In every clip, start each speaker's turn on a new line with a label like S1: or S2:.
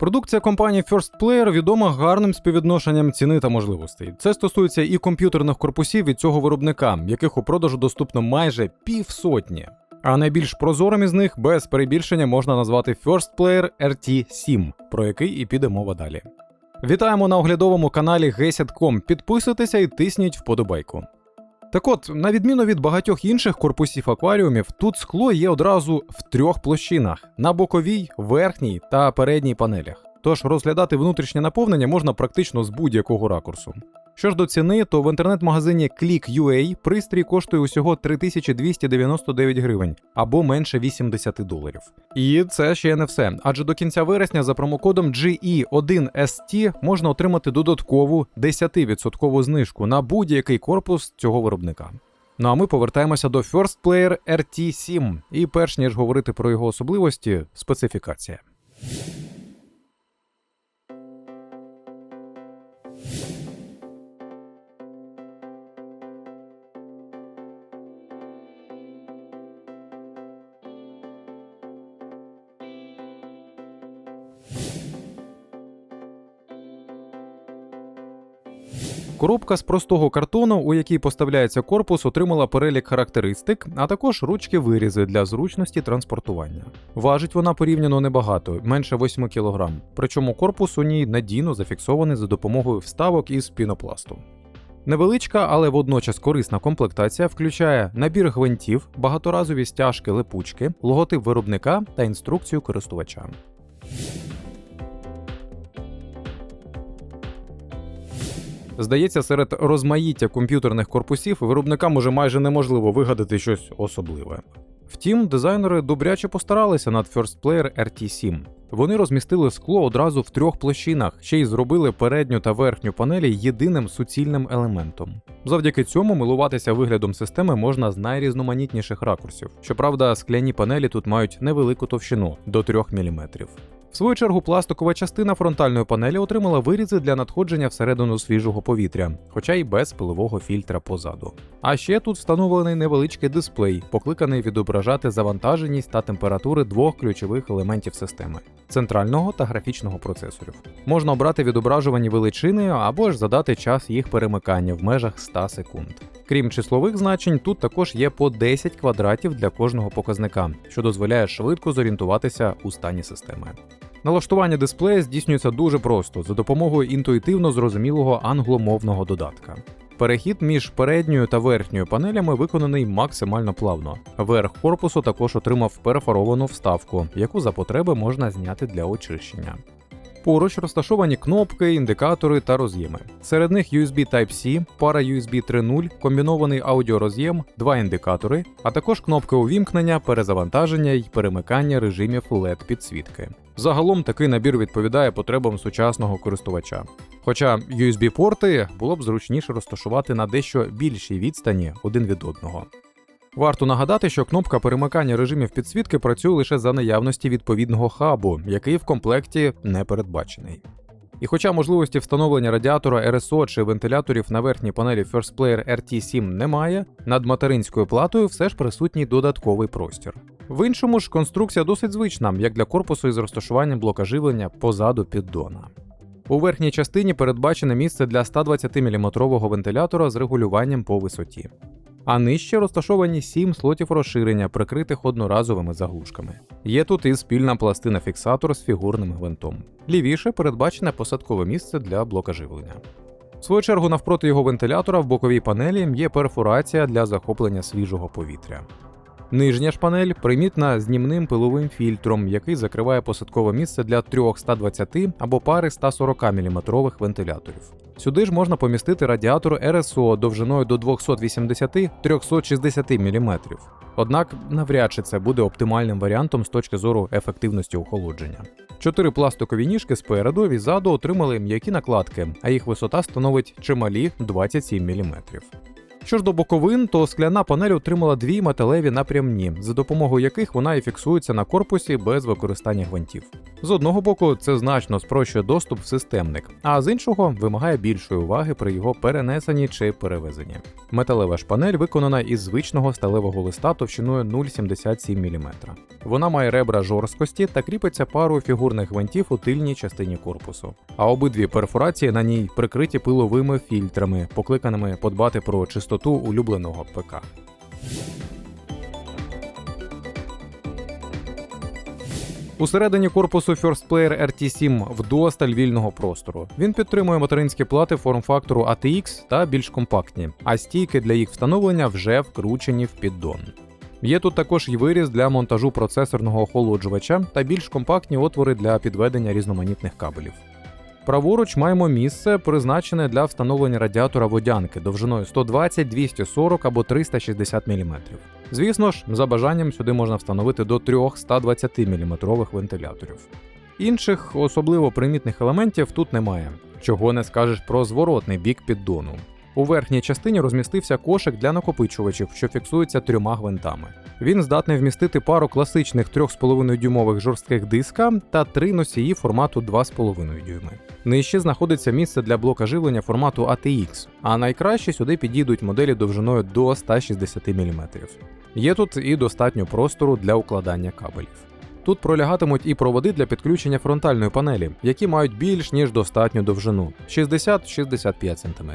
S1: Продукція компанії First Player відома гарним співвідношенням ціни та можливостей. Це стосується і комп'ютерних корпусів від цього виробника, яких у продажу доступно майже півсотні. А найбільш прозорим із них без перебільшення можна назвати First Player RT7, про який і піде мова далі. Вітаємо на оглядовому каналі Gesit.com. Підписуйтеся і тисніть вподобайку. Так от, на відміну від багатьох інших корпусів акваріумів, тут скло є одразу в трьох площинах: на боковій, верхній та передній панелях. Тож розглядати внутрішнє наповнення можна практично з будь-якого ракурсу. Що ж до ціни, то в інтернет-магазині Click.ua пристрій коштує усього 3299 гривень або менше 80 доларів. І це ще не все. Адже до кінця вересня за промокодом GE1ST можна отримати додаткову 10% знижку на будь-який корпус цього виробника. Ну а ми повертаємося до First Player RT7. І перш ніж говорити про його особливості, специфікація. Коробка з простого картону, у якій поставляється корпус, отримала перелік характеристик, а також ручки вирізи для зручності транспортування. Важить вона порівняно небагато, менше 8 кг, причому корпус у ній надійно зафіксований за допомогою вставок із пінопласту. Невеличка, але водночас корисна комплектація включає набір гвинтів, багаторазові стяжки липучки, логотип виробника та інструкцію користувача. Здається, серед розмаїття комп'ютерних корпусів виробникам уже майже неможливо вигадати щось особливе. Втім, дизайнери добряче постаралися над First Player RT7. Вони розмістили скло одразу в трьох площинах, ще й зробили передню та верхню панелі єдиним суцільним елементом. Завдяки цьому милуватися виглядом системи можна з найрізноманітніших ракурсів. Щоправда, скляні панелі тут мають невелику товщину до 3 мм. В свою чергу, пластикова частина фронтальної панелі отримала вирізи для надходження всередину свіжого повітря, хоча й без пилового фільтра позаду. А ще тут встановлений невеличкий дисплей, покликаний відображати завантаженість та температури двох ключових елементів системи центрального та графічного процесорів. Можна обрати відображувані величини або ж задати час їх перемикання в межах 100 секунд. Крім числових значень, тут також є по 10 квадратів для кожного показника, що дозволяє швидко зорієнтуватися у стані системи. Налаштування дисплея здійснюється дуже просто за допомогою інтуїтивно зрозумілого англомовного додатка. Перехід між передньою та верхньою панелями виконаний максимально плавно. Верх корпусу також отримав перфоровану вставку, яку за потреби можна зняти для очищення. Поруч розташовані кнопки, індикатори та роз'єми. Серед них USB Type-C, пара USB 3.0, комбінований аудіороз'єм, два індикатори, а також кнопки увімкнення, перезавантаження й перемикання режимів LED підсвітки. Загалом такий набір відповідає потребам сучасного користувача. Хоча USB-порти було б зручніше розташувати на дещо більшій відстані один від одного. Варто нагадати, що кнопка перемикання режимів підсвітки працює лише за наявності відповідного хабу, який в комплекті не передбачений. І хоча можливості встановлення радіатора RSO чи вентиляторів на верхній панелі First Player RT7 немає, над материнською платою все ж присутній додатковий простір. В іншому ж конструкція досить звична, як для корпусу із розташуванням блока живлення позаду піддона. У верхній частині передбачене місце для 120-мм вентилятора з регулюванням по висоті. А нижче розташовані 7 слотів розширення, прикритих одноразовими заглушками. Є тут і спільна пластина фіксатор з фігурним гвинтом. Лівіше передбачене посадкове місце для блока живлення. В свою чергу, навпроти його вентилятора в боковій панелі є перфорація для захоплення свіжого повітря. Нижня ж панель примітна знімним пиловим фільтром, який закриває посадкове місце для трьох 120 або пари 140 мм вентиляторів. Сюди ж можна помістити радіатор РСО довжиною до 280-360 мм. Однак навряд чи це буде оптимальним варіантом з точки зору ефективності охолодження. Чотири пластикові ніжки спереду і ззаду отримали м'які накладки, а їх висота становить чималі 27 мм. Що ж до боковин, то скляна панель отримала дві металеві напрямні, за допомогою яких вона і фіксується на корпусі без використання гвинтів. З одного боку, це значно спрощує доступ в системник, а з іншого вимагає більшої уваги при його перенесенні чи перевезенні. Металева ж панель виконана із звичного сталевого листа товщиною 0,77 мм. Вона має ребра жорсткості та кріпиться парою фігурних гвинтів у тильній частині корпусу. А обидві перфорації на ній прикриті пиловими фільтрами, покликаними подбати про чистоту улюбленого ПК. Усередині корпусу First Player RT7 вдосталь вільного простору. Він підтримує материнські плати форм-фактору ATX та більш компактні, а стійки для їх встановлення вже вкручені в піддон. Є тут також й виріз для монтажу процесорного охолоджувача та більш компактні отвори для підведення різноманітних кабелів. Праворуч маємо місце, призначене для встановлення радіатора водянки довжиною 120, 240 або 360 мм. Звісно ж, за бажанням сюди можна встановити до трьох 120 мм вентиляторів. Інших особливо примітних елементів тут немає, чого не скажеш про зворотний бік піддону. У верхній частині розмістився кошик для накопичувачів, що фіксується трьома гвинтами. Він здатний вмістити пару класичних 3,5 дюймових жорстких диска та три носії формату 2,5 дюйми. Нижче знаходиться місце для блока живлення формату ATX, а найкраще сюди підійдуть моделі довжиною до 160 мм. Є тут і достатньо простору для укладання кабелів. Тут пролягатимуть і проводи для підключення фронтальної панелі, які мають більш ніж достатню довжину 60-65 см.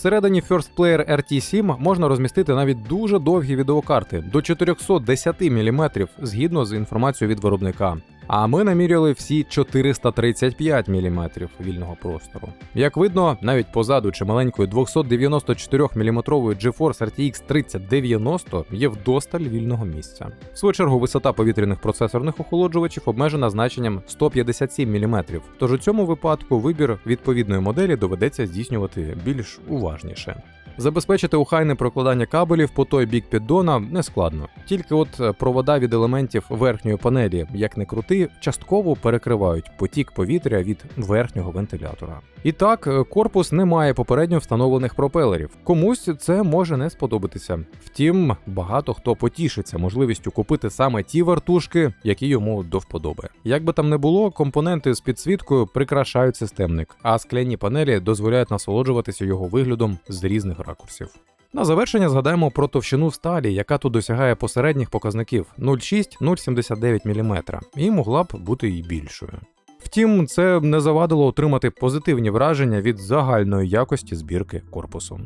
S1: Всередині First Player RT7 можна розмістити навіть дуже довгі відеокарти до 410 мм згідно з інформацією від виробника. А ми наміряли всі 435 мм вільного простору. Як видно, навіть позаду чималенької 294 мм GeForce RTX 3090 є вдосталь вільного місця. В свою чергу висота повітряних процесорних охолоджувачів обмежена значенням 157 мм, тож у цьому випадку вибір відповідної моделі доведеться здійснювати більш уважніше. Забезпечити охайне прокладання кабелів по той бік піддона не складно. Тільки от е, провода від елементів верхньої панелі, як не крути, частково перекривають потік повітря від верхнього вентилятора. І так, е, корпус не має попередньо встановлених пропелерів. Комусь це може не сподобатися. Втім, багато хто потішиться можливістю купити саме ті вартушки, які йому до вподоби. Як би там не було, компоненти з підсвіткою прикрашають системник, а скляні панелі дозволяють насолоджуватися його виглядом з різних ракурсів. На завершення згадаємо про товщину сталі, яка тут досягає посередніх показників 0,6-0,79 мм, і могла б бути і більшою. Втім, це не завадило отримати позитивні враження від загальної якості збірки корпусу.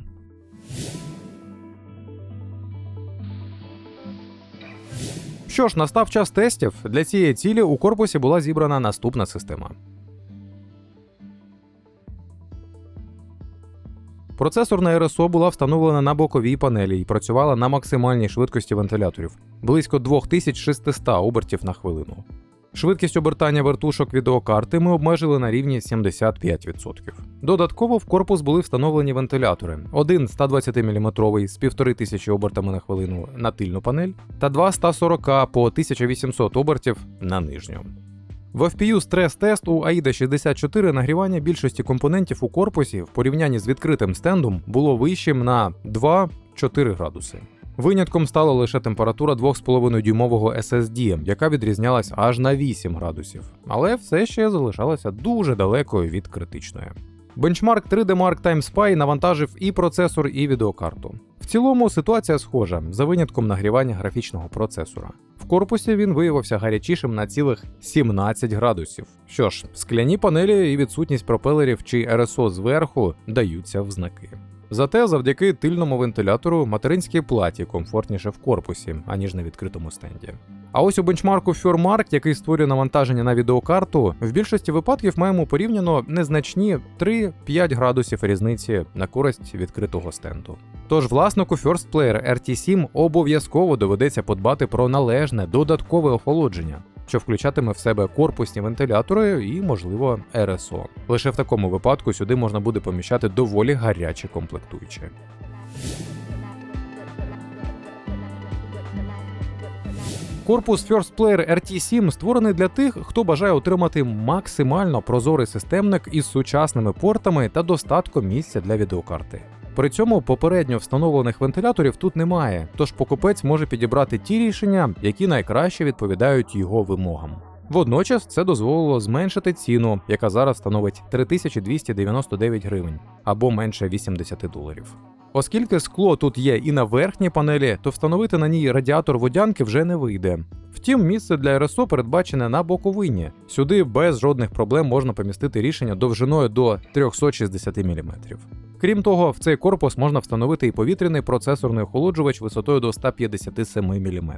S1: Що ж, настав час тестів. Для цієї цілі у корпусі була зібрана наступна система. Процесорна РСО була встановлена на боковій панелі і працювала на максимальній швидкості вентиляторів близько 2600 обертів на хвилину. Швидкість обертання вертушок відеокарти ми обмежили на рівні 75%. Додатково в корпус були встановлені вентилятори: один 120 мм з 1500 обертами на хвилину на тильну панель, та два 140 по 1800 обертів на нижню. В FPU стрес-тест у AIDA 64 нагрівання більшості компонентів у корпусі в порівнянні з відкритим стендом було вищим на 2-4 градуси. Винятком стала лише температура 2,5 дюймового SSD, яка відрізнялась аж на 8 градусів, але все ще залишалася дуже далекою від критичної. Бенчмарк 3D Mark Time Spy навантажив і процесор, і відеокарту. В цілому ситуація схожа, за винятком нагрівання графічного процесора. В корпусі він виявився гарячішим на цілих 17 градусів. Що ж, скляні панелі і відсутність пропелерів чи РСО зверху даються в знаки. Зате завдяки тильному вентилятору материнській платі комфортніше в корпусі, аніж на відкритому стенді. А ось у бенчмарку FureMark, який створює навантаження на відеокарту, в більшості випадків маємо порівняно незначні 3-5 градусів різниці на користь відкритого стенду. Тож власнику First Player RT7 обов'язково доведеться подбати про належне додаткове охолодження, що включатиме в себе корпусні вентилятори і, можливо, РСО. Лише в такому випадку сюди можна буде поміщати доволі гарячі комплектуючі. Корпус First Player RT7 створений для тих, хто бажає отримати максимально прозорий системник із сучасними портами та достатком місця для відеокарти. При цьому попередньо встановлених вентиляторів тут немає, тож покупець може підібрати ті рішення, які найкраще відповідають його вимогам. Водночас це дозволило зменшити ціну, яка зараз становить 3299 гривень або менше 80 доларів. Оскільки скло тут є і на верхній панелі, то встановити на ній радіатор водянки вже не вийде. Втім, місце для РСО передбачене на боковині. Сюди без жодних проблем можна помістити рішення довжиною до 360 мм. Крім того, в цей корпус можна встановити і повітряний процесорний охолоджувач висотою до 157 мм.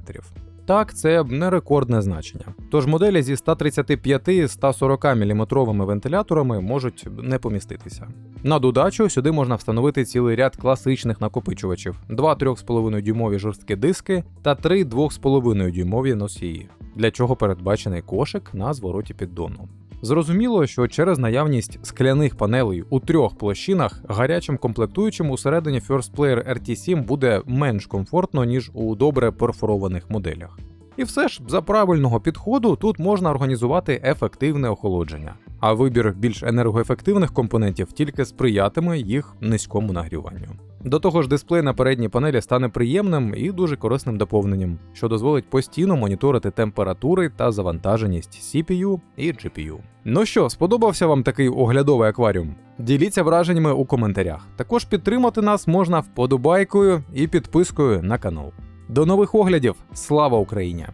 S1: Так, це не рекордне значення. Тож моделі зі 135-140 мм вентиляторами можуть не поміститися. На додачу сюди можна встановити цілий ряд класичних накопичувачів: два 3,5 дюймові жорсткі диски та три 2,5 дюймові носії, для чого передбачений кошик на звороті піддону. Зрозуміло, що через наявність скляних панелей у трьох площинах гарячим комплектуючим усередині First Player RT7 буде менш комфортно, ніж у добре перфорованих моделях. І все ж за правильного підходу тут можна організувати ефективне охолодження, а вибір більш енергоефективних компонентів тільки сприятиме їх низькому нагріванню. До того ж, дисплей на передній панелі стане приємним і дуже корисним доповненням, що дозволить постійно моніторити температури та завантаженість CPU і GPU. Ну що, сподобався вам такий оглядовий акваріум? Діліться враженнями у коментарях. Також підтримати нас можна вподобайкою і підпискою на канал. До нових оглядів! Слава Україні!